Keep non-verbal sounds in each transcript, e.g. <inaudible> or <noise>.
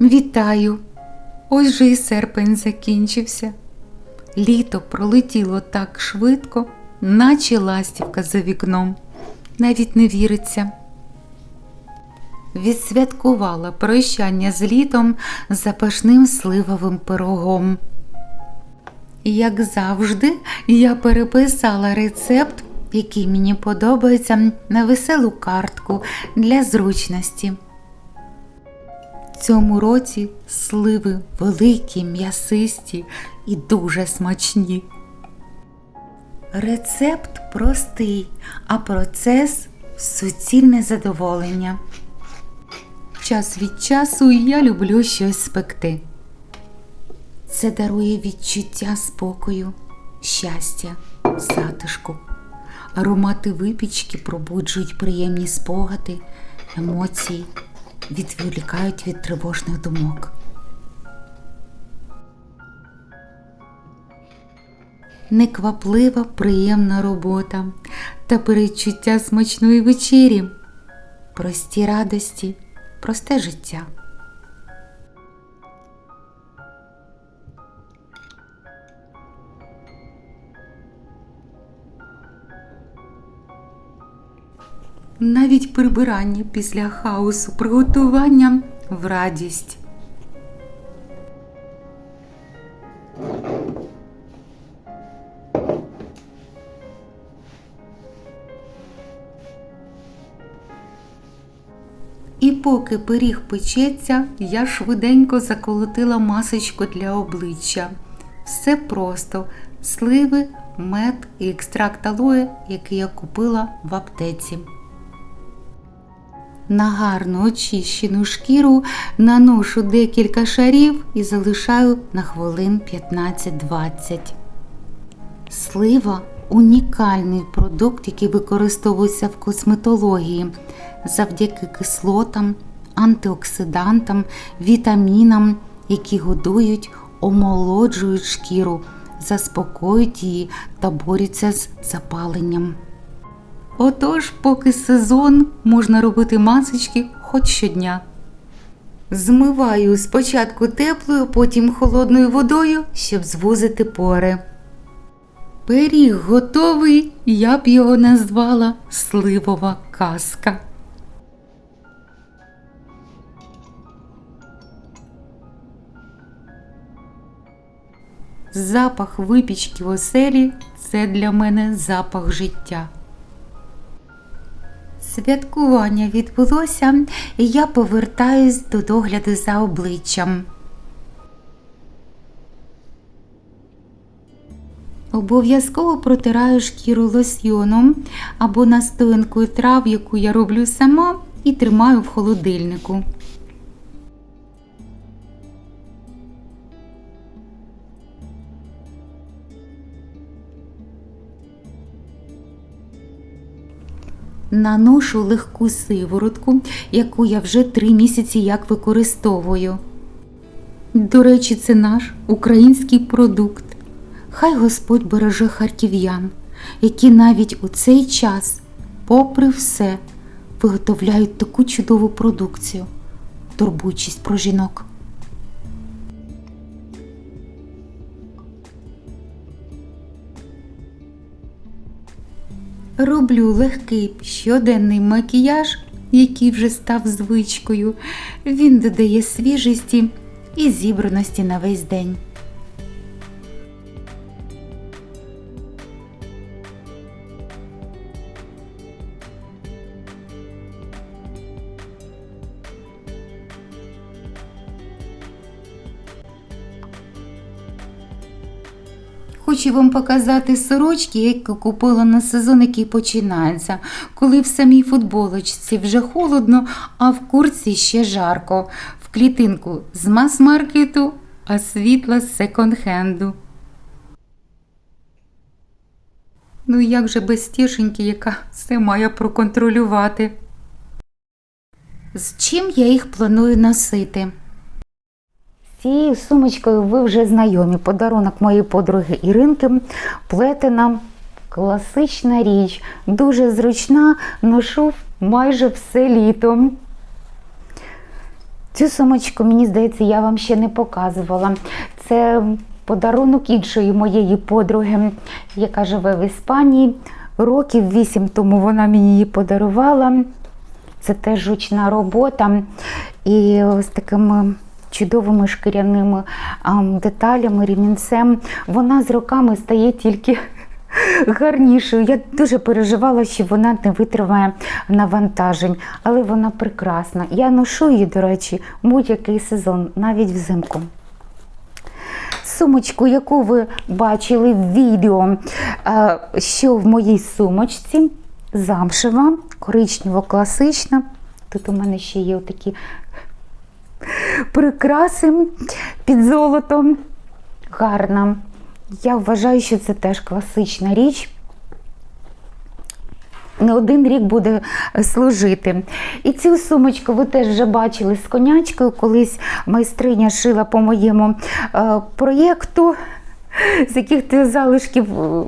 Вітаю! Ось же і серпень закінчився. Літо пролетіло так швидко, наче ластівка за вікном. Навіть не віриться. Відсвяткувала прощання з літом запашним сливовим пирогом. Як завжди, я переписала рецепт, який мені подобається, на веселу картку для зручності. Цьому році сливи великі, м'ясисті і дуже смачні. Рецепт простий, а процес суцільне задоволення. Час від часу я люблю щось спекти. Це дарує відчуття спокою, щастя, затишку. Аромати випічки пробуджують приємні спогади, емоції, відволікають від тривожних думок. Некваплива, приємна робота та передчуття смачної вечері, прості радості, просте життя. Навіть прибирання після хаосу приготування в радість. І поки пиріг печеться, я швиденько заколотила масочку для обличчя. Все просто сливи, мед і екстракт алоє, який я купила в аптеці. На гарно очищену шкіру наношу декілька шарів і залишаю на хвилин 15-20. Слива унікальний продукт, який використовується в косметології завдяки кислотам, антиоксидантам, вітамінам, які годують, омолоджують шкіру, заспокоюють її та борються з запаленням. Отож, поки сезон можна робити масочки хоч щодня. Змиваю спочатку теплою, потім холодною водою, щоб звузити пори. Пиріг готовий, я б його назвала сливова казка. Запах випічки в оселі це для мене запах життя. Святкування відбулося, і я повертаюсь до догляду за обличчям. Обов'язково протираю шкіру лосьйоном або настоянкою трав, яку я роблю сама, і тримаю в холодильнику. Наношу легку сиворотку, яку я вже три місяці як використовую. До речі, це наш український продукт. Хай Господь береже харків'ян, які навіть у цей час, попри все, виготовляють таку чудову продукцію, турбуючись про жінок. Роблю легкий щоденний макіяж, який вже став звичкою. Він додає свіжості і зібраності на весь день. Хочу вам показати сорочки, які купила на сезон, який починається, коли в самій футболочці вже холодно, а в курці ще жарко. В клітинку з мас-маркету, а світла з секонд-хенду. Ну як же без тішеньки, яка все має проконтролювати. З чим я їх планую носити? Цією сумочкою ви вже знайомі. Подарунок моєї подруги Іринки плетена класична річ, дуже зручна, ношу майже все літо. Цю сумочку, мені здається, я вам ще не показувала. Це подарунок іншої моєї подруги, яка живе в Іспанії. Років вісім тому вона мені її подарувала. Це теж ручна робота. І з такими чудовими шкіряними деталями, ремінцем. Вона з роками стає тільки <laughs> гарнішою. Я дуже переживала, що вона не витримає навантажень, але вона прекрасна. Я ношу її, до речі, будь-який сезон, навіть взимку. Сумочку, яку ви бачили в відео, е, що в моїй сумочці, замшева, коричнево-класична. Тут у мене ще є такі прикраси під золотом. Гарна. Я вважаю, що це теж класична річ. Не один рік буде служити. І цю сумочку ви теж вже бачили з конячкою. Колись майстриня шила по моєму е, проєкту, з яких то залишків е,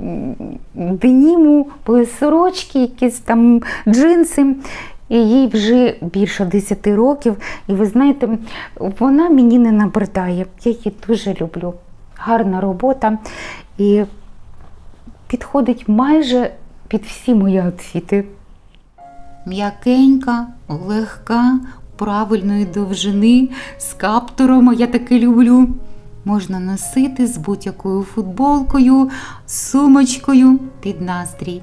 деніму, були сорочки, якісь там джинси. І їй вже більше 10 років. І ви знаєте, вона мені не набридає. Я її дуже люблю. Гарна робота і підходить майже під всі мої outfіти. М'якенька, легка, правильної довжини, з каптуром, я таки люблю. Можна носити з будь-якою футболкою, сумочкою під настрій.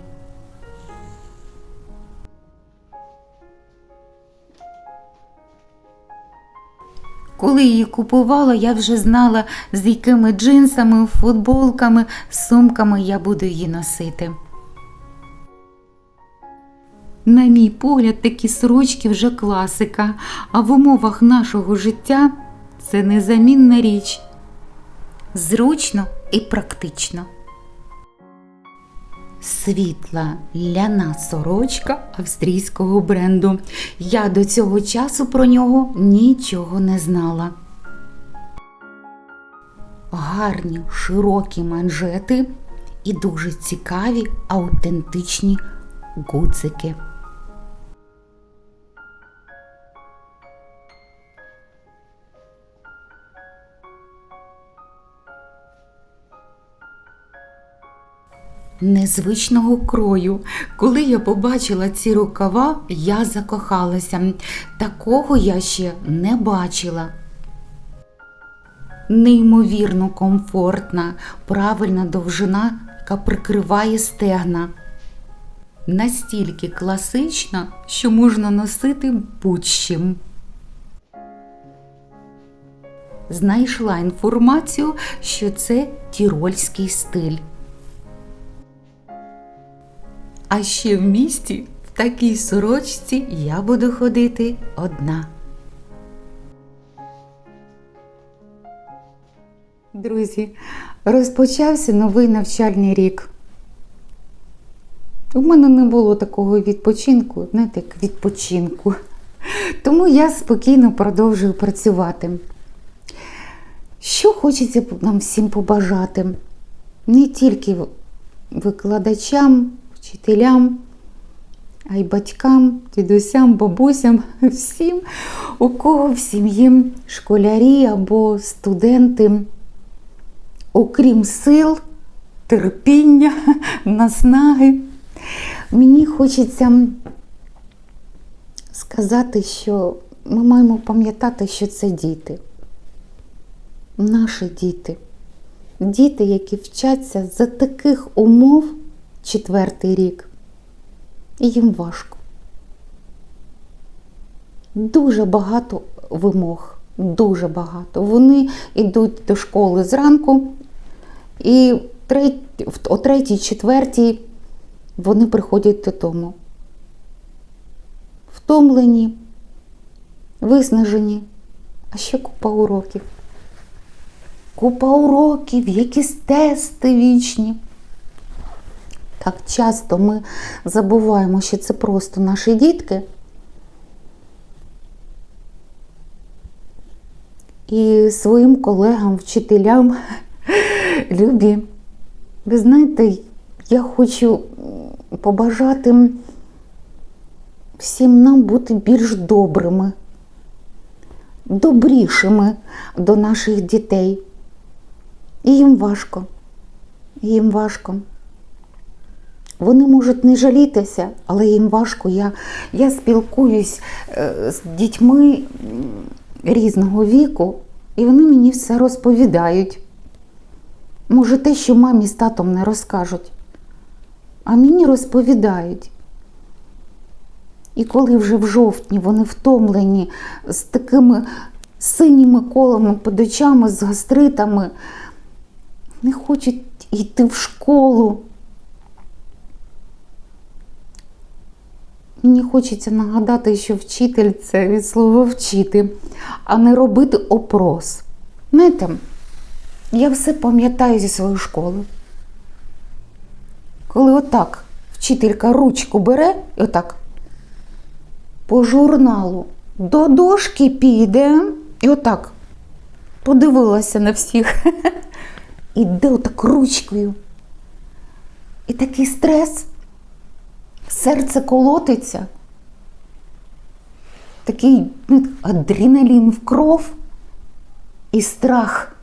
Коли її купувала, я вже знала, з якими джинсами, футболками, сумками я буду її носити. На мій погляд, такі сорочки вже класика, а в умовах нашого життя це незамінна річ. Зручно і практично. Світла ляна сорочка австрійського бренду. Я до цього часу про нього нічого не знала. Гарні широкі манжети і дуже цікаві аутентичні гудзики. Незвичного крою. Коли я побачила ці рукава, я закохалася. Такого я ще не бачила. Неймовірно комфортна, правильна довжина, яка прикриває стегна. Настільки класична, що можна носити будь-чим. Знайшла інформацію, що це тірольський стиль. А ще в місті в такій сорочці я буду ходити одна. Друзі, розпочався новий навчальний рік. У мене не було такого відпочинку, знаєте, як відпочинку. Тому я спокійно продовжую працювати. Що хочеться нам всім побажати? Не тільки викладачам, вчителям, а й батькам, дідусям, бабусям, <laughs> всім, у кого в сім'ї школярі або студенти, окрім сил, терпіння, <laughs> наснаги. Мені хочеться сказати, що ми маємо пам'ятати, що це діти, наші діти, діти, які вчаться за таких умов четвертий рік. І їм важко. Дуже багато вимог, дуже багато. Вони йдуть до школи зранку, і о третій, четвертій вони приходять додому. Втомлені, виснажені, а ще купа уроків. Купа уроків, якісь тести вічні. Так часто ми забуваємо, що це просто наші дітки. І своїм колегам, вчителям, <laughs> любі, ви знаєте, я хочу побажати всім нам бути більш добрими, добрішими до наших дітей. І їм важко. Їм важко. Вони можуть не жалітися, але їм важко. Я, я спілкуюсь е, з дітьми різного віку, і вони мені все розповідають. Може, те, що мамі з татом не розкажуть, а мені розповідають. І коли вже в жовтні вони втомлені з такими синіми колами під очами, з гастритами, не хочуть йти в школу. Мені хочеться нагадати, що вчитель це від слова вчити, а не робити опрос. Знаєте, я все пам'ятаю зі своєї школи. Коли отак вчителька ручку бере і отак по журналу до дошки піде і отак подивилася на всіх. <laughs> Іде отак ручкою. І такий стрес, серце колотиться, такий ну, адреналін в кров і страх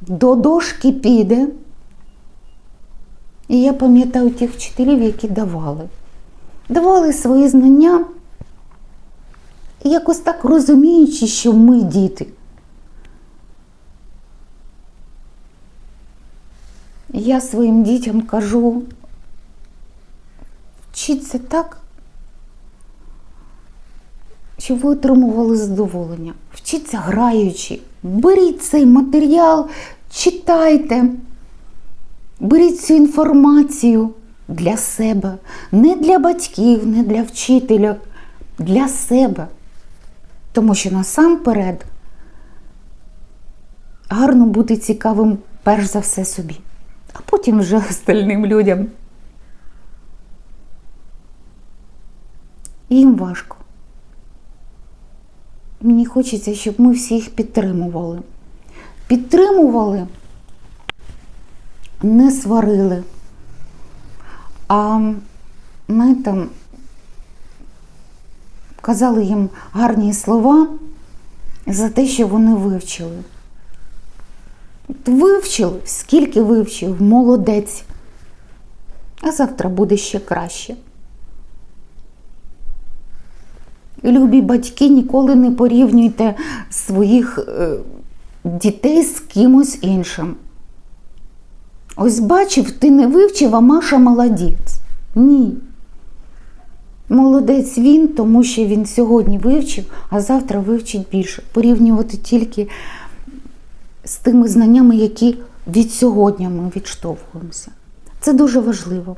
до дошки піде. І я пам'ятаю тих вчителів, які давали. Давали свої знання, якось так розуміючи, що ми діти. Я своїм дітям кажу, вчіться так, щоб ви отримували задоволення. Вчіться граючи. Беріть цей матеріал, читайте, беріть цю інформацію для себе, не для батьків, не для вчителя, для себе. Тому що насамперед гарно бути цікавим перш за все собі, а потім вже <laughs> остальним людям. Їм важко. Мені хочеться, щоб ми всі їх підтримували. Підтримували, не сварили. А знаєте, казали їм гарні слова за те, що вони вивчили. От Вивчив, скільки вивчив, молодець. А завтра буде ще краще. Любі батьки, ніколи не порівнюйте своїх е, дітей з кимось іншим. Ось бачив, ти не вивчив, а Маша молодець. Ні. Молодець він, тому що він сьогодні вивчив, а завтра вивчить більше. Порівнювати тільки з тими знаннями, які від сьогодні ми відштовхуємося. Це дуже важливо.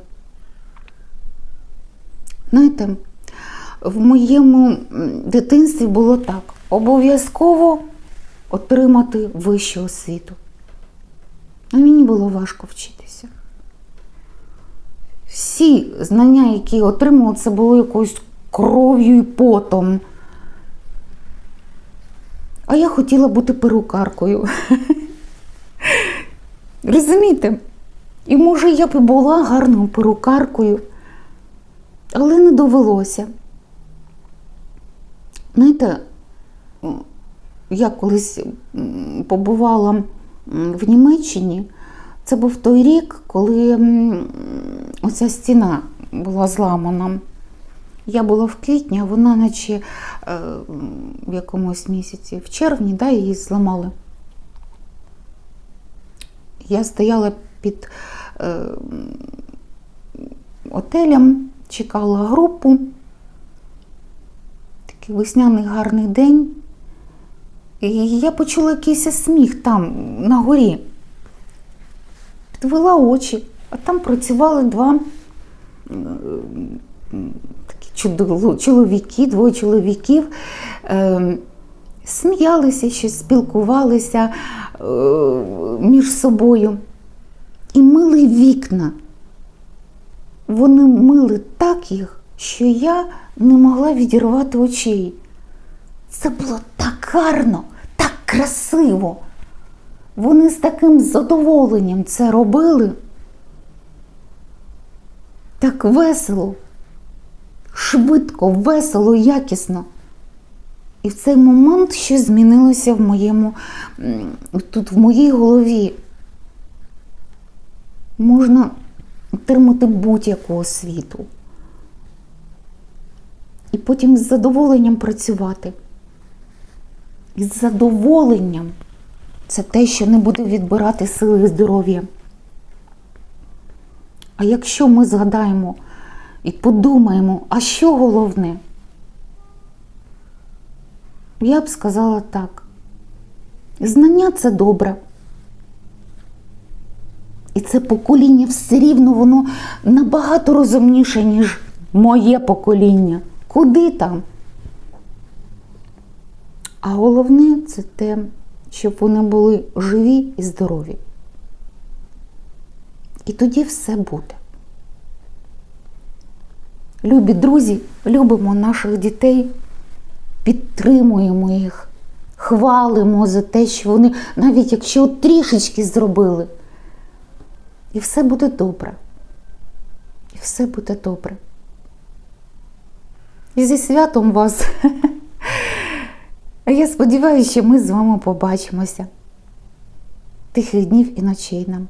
Знаєте, в моєму дитинстві було так: обов'язково отримати вищу освіту. А мені було важко вчитися. Всі знання, які я отримала, це було якоюсь кров'ю і потом. А я хотіла бути перукаркою. <laughs> Розумієте? І може я б і була гарною перукаркою, але не довелося. Знаєте, я колись побувала в Німеччині. Це був той рік, коли оця стіна була зламана. Я була в квітні, а вона наче е, в якомусь місяці, в червні, да, її зламали. Я стояла під е, отелем, чекала групу. Такий весняний гарний день. І я почула якийсь сміх там, на горі. Підвела очі, а там працювали два такі чоловіки, двоє чоловіків. Е, сміялися, щось спілкувалися е, між собою і мили вікна. Вони мили так їх, що я не могла відірвати очей. Це було так гарно, так красиво. Вони з таким задоволенням це робили. Так весело, швидко, весело, якісно. І в цей момент щось змінилося в моєму тут в моїй голові. Можна отримати будь-яку освіту. І потім з задоволенням працювати. І з задоволенням це те, що не буде відбирати сили і здоров'я. А якщо ми згадаємо і подумаємо, а що головне? Я б сказала так. Знання це добре. І це покоління все рівно воно набагато розумніше, ніж моє покоління. Куди там? А головне це те, щоб вони були живі і здорові. І тоді все буде. Любі друзі, любимо наших дітей, підтримуємо їх, хвалимо за те, що вони, навіть якщо трішечки зробили, і все буде добре. І все буде добре. І зі святом вас. Я сподіваюся, що ми з вами побачимося. Тихих днів і ночей нам.